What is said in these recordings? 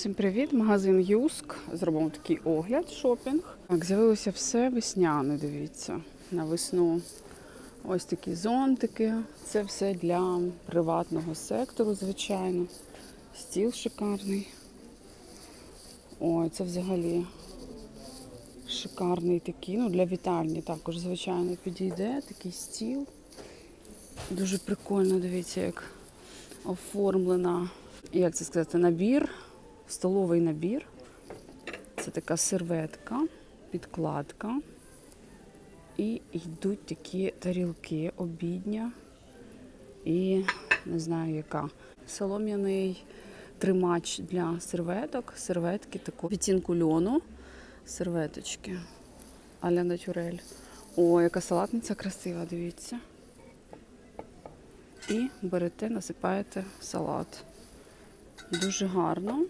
Всім привіт! Магазин Юск. Зробимо такий огляд, шопінг. Так, з'явилося все весняне, дивіться, на весну. Ось такі зонтики. Це все для приватного сектору, звичайно. Стіл шикарний. Ой, це взагалі шикарний такий. Ну, для вітальні також, звичайно, підійде такий стіл. Дуже прикольно, дивіться, як оформлена, як це сказати, набір, столовий набір. Це така серветка, підкладка. І йдуть такі тарілки обідня. І не знаю яка. Солом'яний тримач для серветок. Серветки таку відтінку льону. Серветочки. Аля натюрель. О, яка салатниця красива, дивіться. І берете, насипаєте салат. Дуже гарно.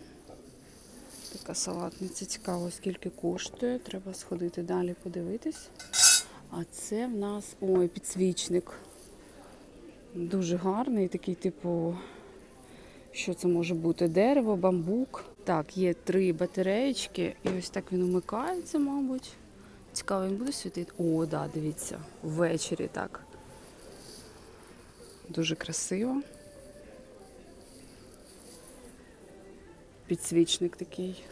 Така салатниця цікаво, скільки коштує. Треба сходити далі подивитись. А це в нас ой, підсвічник. Дуже гарний, такий, типу, що це може бути? Дерево, бамбук. Так, є три батареєчки, і ось так він умикається, мабуть. Цікаво, він буде світити. О, да, дивіться, ввечері так. Дуже красиво. Підсвічник такий.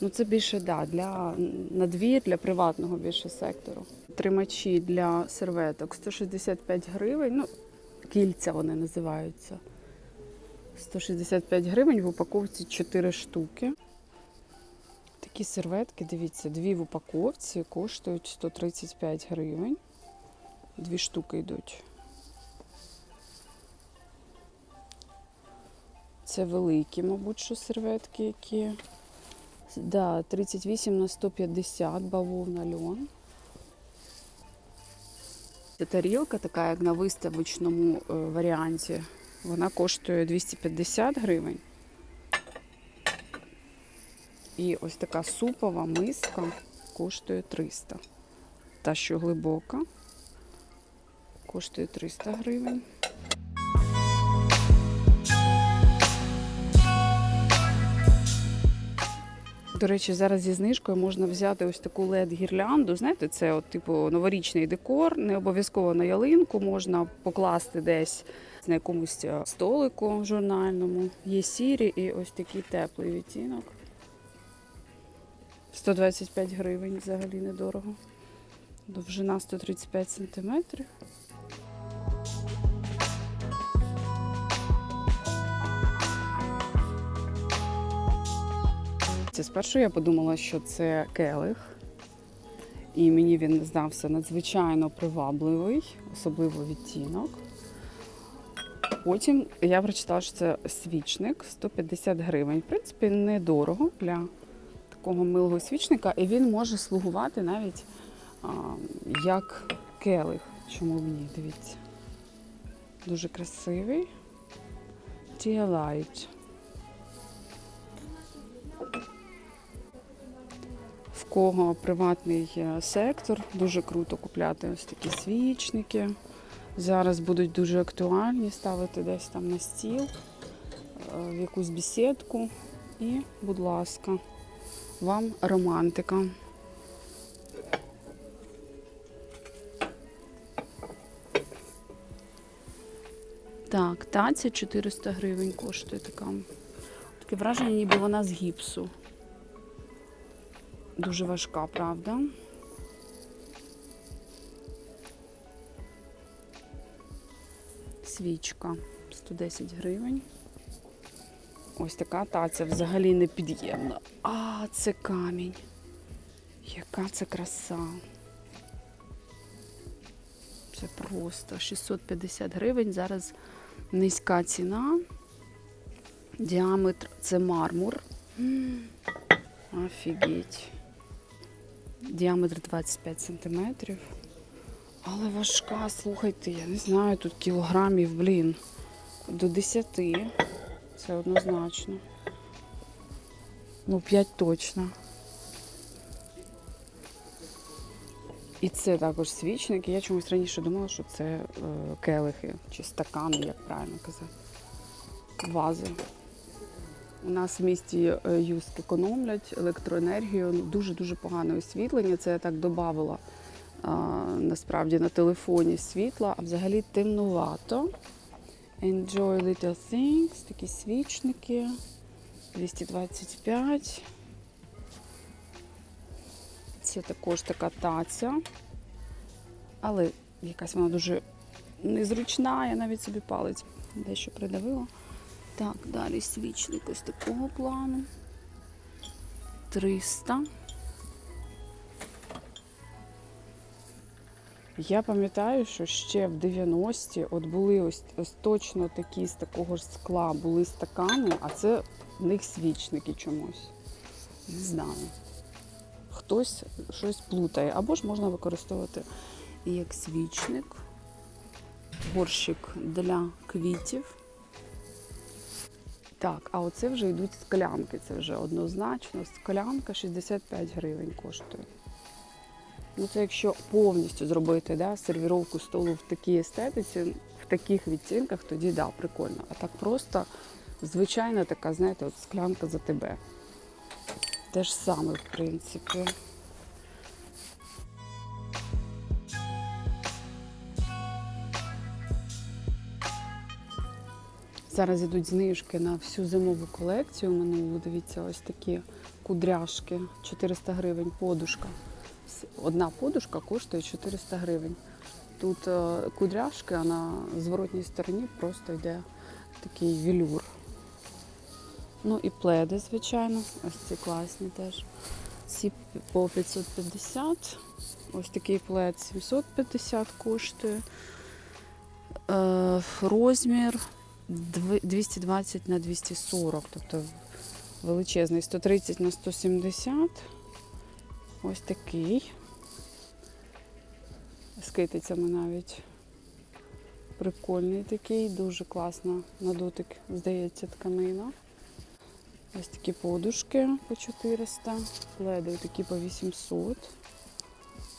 Ну, це більше да, для надвір, для приватного більше сектору. Тримачі для серветок 165 гривень. Ну, кільця вони називаються. 165 гривень в упаковці 4 штуки. Такі серветки, дивіться, дві в упаковці коштують 135 гривень. Дві штуки йдуть. Це великі, мабуть, що серветки, які. Да, 38 на 150 бавовна льон. Ця тарілка, така як на виставочному е, варіанті, вона коштує 250 гривень. І ось така супова миска коштує 300. Та, що глибока, коштує 300 гривень. До речі, зараз зі знижкою можна взяти ось таку led гірлянду. Знаєте, це от типу новорічний декор, не обов'язково на ялинку, можна покласти десь на якомусь е, столику журнальному. Є сірі і ось такий теплий відтінок. 125 гривень взагалі недорого. Довжина 135 сантиметрів. Це спершу я подумала, що це келих, і мені він здався надзвичайно привабливий, особливо відтінок. Потім я прочитала, що це свічник 150 гривень. В принципі, недорого для такого милого свічника, і він може слугувати навіть а, як келих. Чому б ні? Дивіться. Дуже красивий. Tea Light. Кого приватний е, сектор, дуже круто купляти ось такі свічники. Зараз будуть дуже актуальні, ставити десь там на стіл, е, в якусь бесідку. І, будь ласка, вам романтика. Так, таця 400 гривень коштує така. Таке враження, ніби вона з гіпсу. Дуже важка, правда? Свічка 110 гривень. Ось така таця взагалі непід'ємна. А, це камінь. Яка це краса. Це просто 650 гривень. Зараз низька ціна. Діаметр це мармур. Офігеть. Діаметр 25 сантиметрів. Але важка, слухайте, я не знаю, тут кілограмів, блін. До 10. Це однозначно. Ну, 5 точно. І це також свічник. Я чомусь раніше думала, що це е, келихи чи стакани, як правильно казати. Вази. У нас в місті е, Юск економлять електроенергію. Ну, Дуже-дуже погане освітлення. Це я так додавала насправді на телефоні світла, а взагалі темнувато. Enjoy Little Things, такі свічники. 225. Це також така таця. Але якась вона дуже незручна, я навіть собі палець дещо придавила. Так, далі свічник ось такого плану. 300. Я пам'ятаю, що ще в 90-ті от були ось, ось точно такі з такого ж скла були стакани, а це в них свічники чомусь. Не знаю. Хтось щось плутає. Або ж можна використовувати як свічник, горщик для квітів. Так, а оце вже йдуть склянки. Це вже однозначно. Склянка 65 гривень коштує. Ну, це якщо повністю зробити да, сервіровку столу в такій естетиці, в таких відтінках, тоді да, прикольно. А так просто звичайна така, знаєте, от склянка за тебе. Те ж саме, в принципі. Зараз ідуть знижки на всю зимову колекцію минулу. Дивіться, ось такі кудряшки, 400 гривень подушка. Одна подушка коштує 400 гривень. Тут е, кудряшки, а на зворотній стороні просто йде такий велюр. Ну і пледи, звичайно. Ось ці класні теж. Ці по 550. Ось такий плед 750 коштує. Е, розмір 220 на 240, тобто величезний 130 на 170. Ось такий. З китицями навіть. Прикольний такий, дуже класно на дотик, здається, тканина. Ось такі подушки по 400, пледи такі по 800,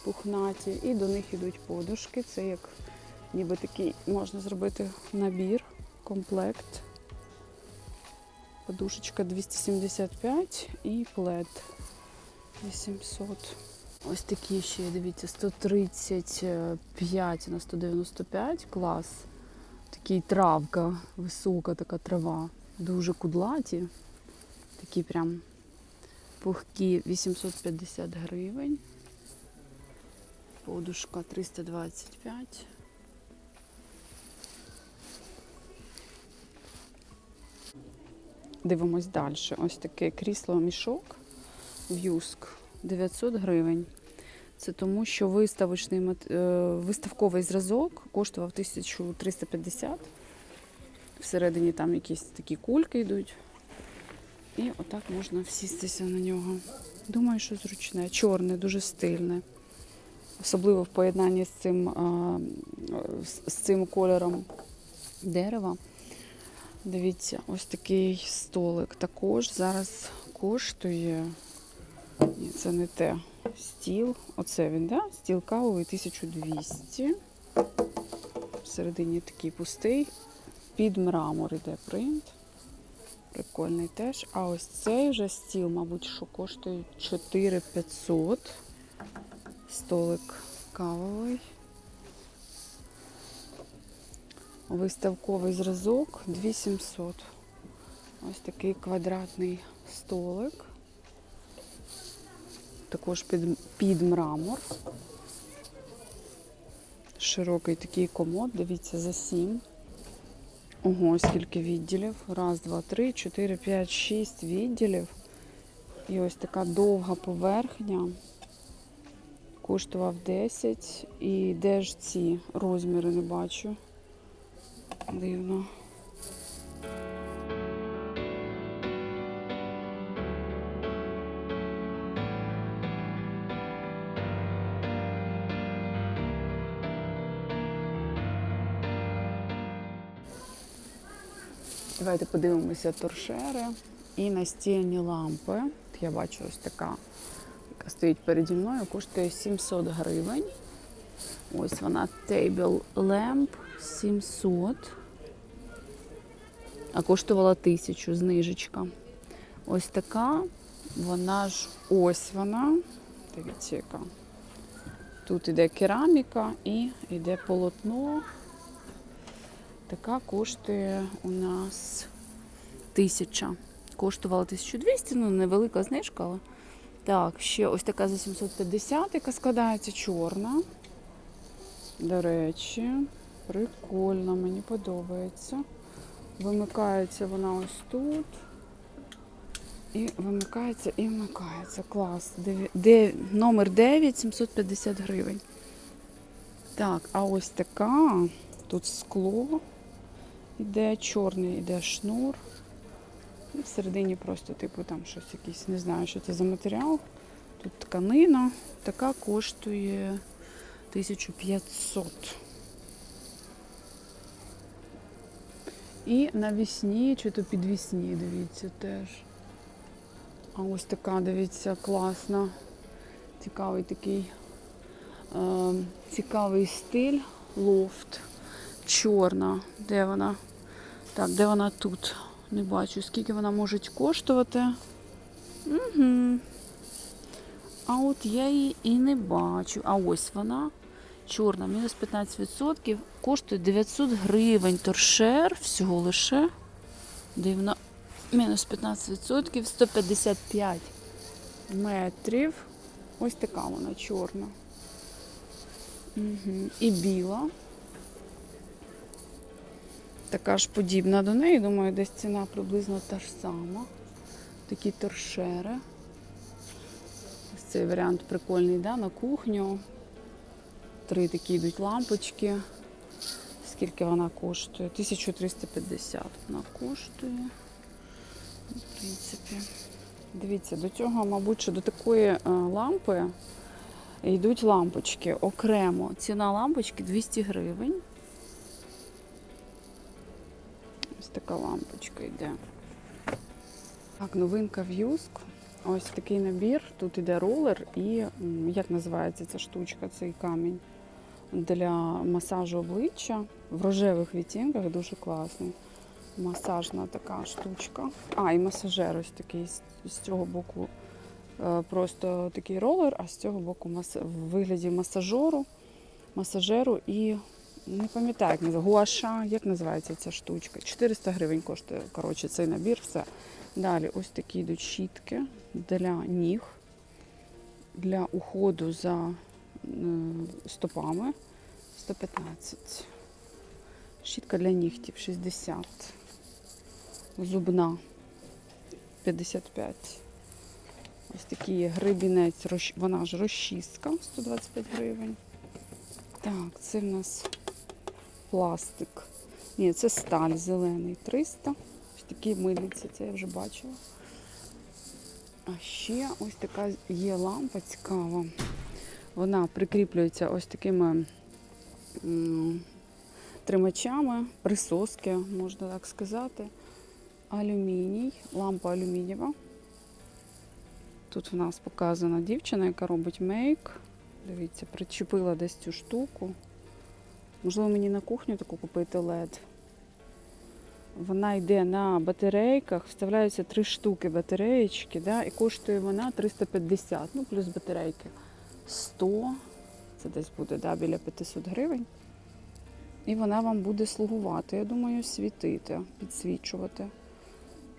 пухнаті. І до них йдуть подушки. Це як ніби такий можна зробити набір, комплект. Подушечка 275 і плед 800. Ось такі ще, дивіться, 135 на 195 клас. Такий травка, висока така трава, дуже кудлаті. Такі прям пухкі 850 гривень. Подушка 325. Дивимось далі. Ось таке крісло мішок В'юск 900 гривень. Це тому, що виставочний е, виставковий зразок коштував 1350. Всередині там якісь такі кульки йдуть. І отак можна всістися на нього. Думаю, що зручне. Чорне, дуже стильне. Особливо в поєднанні з цим, з цим кольором дерева. Дивіться, ось такий столик також зараз коштує. Ні, це не те. Стіл. Оце він, да? Стіл кавовий 1200. Всередині такий пустий. Під мрамор іде принт. Прикольний теж. А ось цей вже стіл, мабуть, що коштує 4500. Столик кавовий. Виставковий зразок 2700. Ось такий квадратний столик. Також під, під мрамор. Широкий такий комод, дивіться, за 7. Ого, скільки відділів. Раз, два, три, чотири, п'ять, шість відділів. І ось така довга поверхня. Коштував 10. І де ж ці розміри не бачу. Дивно. Давайте подивимося торшери і настільні лампи. Я бачу ось така, яка стоїть переді мною, коштує 700 гривень. Ось вона Table Lamp 700. А коштувала 1000 знижечка. Ось така, вона ж ось вона. Дивіться, яка. Тут іде кераміка і йде полотно. Така коштує у нас тисяча. Коштувала 1200, ну невелика знижка, але. Так, ще ось така за 750, яка складається чорна. До речі, прикольно, мені подобається. Вимикається вона ось тут. І вимикається, і вмикається. Клас. Деві- де- Номер 9, 750 гривень. Так, а ось така. Тут скло. Іде чорний, іде шнур. І всередині просто, типу, там щось якийсь, не знаю, що це за матеріал. Тут тканина. Така коштує 1500. І навісні, чи то підвісні, дивіться, теж. А ось така, дивіться, класна. Цікавий такий е, цікавий стиль. Лофт. Чорна. Де вона? Так, де вона тут? Не бачу, скільки вона може коштувати. Угу. А от я її і не бачу. А ось вона. Чорна, мінус 15%. Коштує 900 гривень. Торшер всього лише. Дивно. Мінус 15%, 155 метрів. Ось така вона чорна. Угу. І біла. Така ж подібна до неї. Думаю, десь ціна приблизно та ж сама. Такі торшери. Ось цей варіант прикольний, да? на кухню. Три такі йдуть лампочки. Скільки вона коштує? 1350 вона коштує. В принципі. Дивіться, до цього, мабуть, що до такої е, лампи йдуть лампочки окремо. Ціна лампочки 200 гривень. Ось така лампочка йде. Так, новинка в Юск. Ось такий набір. Тут іде ролер і як називається ця штучка, цей камінь для масажу обличчя в рожевих відтінках дуже класний. Масажна така штучка. А, і масажер ось такий з, цього боку. е, Просто такий ролер, а з цього боку мас... в вигляді масажеру, масажеру і не пам'ятаю, як називається, гуаша, як називається ця штучка. 400 гривень коштує коротше, цей набір, все. Далі ось такі йдуть щітки для ніг, для уходу за стопами 115. Щітка для нігтів 60. Зубна 55. Ось такий грибінець, вона ж розчистка 125 гривень. Так, це в нас пластик. Ні, це сталь зелений 300. Ось такі мильниці, це я вже бачила. А ще ось така є лампа цікава. Вона прикріплюється ось такими тримачами, присоски, можна так сказати. Алюміній, лампа алюмінієва. Тут в нас показана дівчина, яка робить мейк. Дивіться, причепила десь цю штуку. Можливо, мені на кухню таку купити LED. Вона йде на батарейках, вставляються три штуки батареєчки, да, і коштує вона 350, ну плюс батарейки 100, це десь буде да, біля 500 гривень. І вона вам буде слугувати, я думаю, світити, підсвічувати.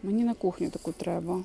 Мені на кухню таку треба.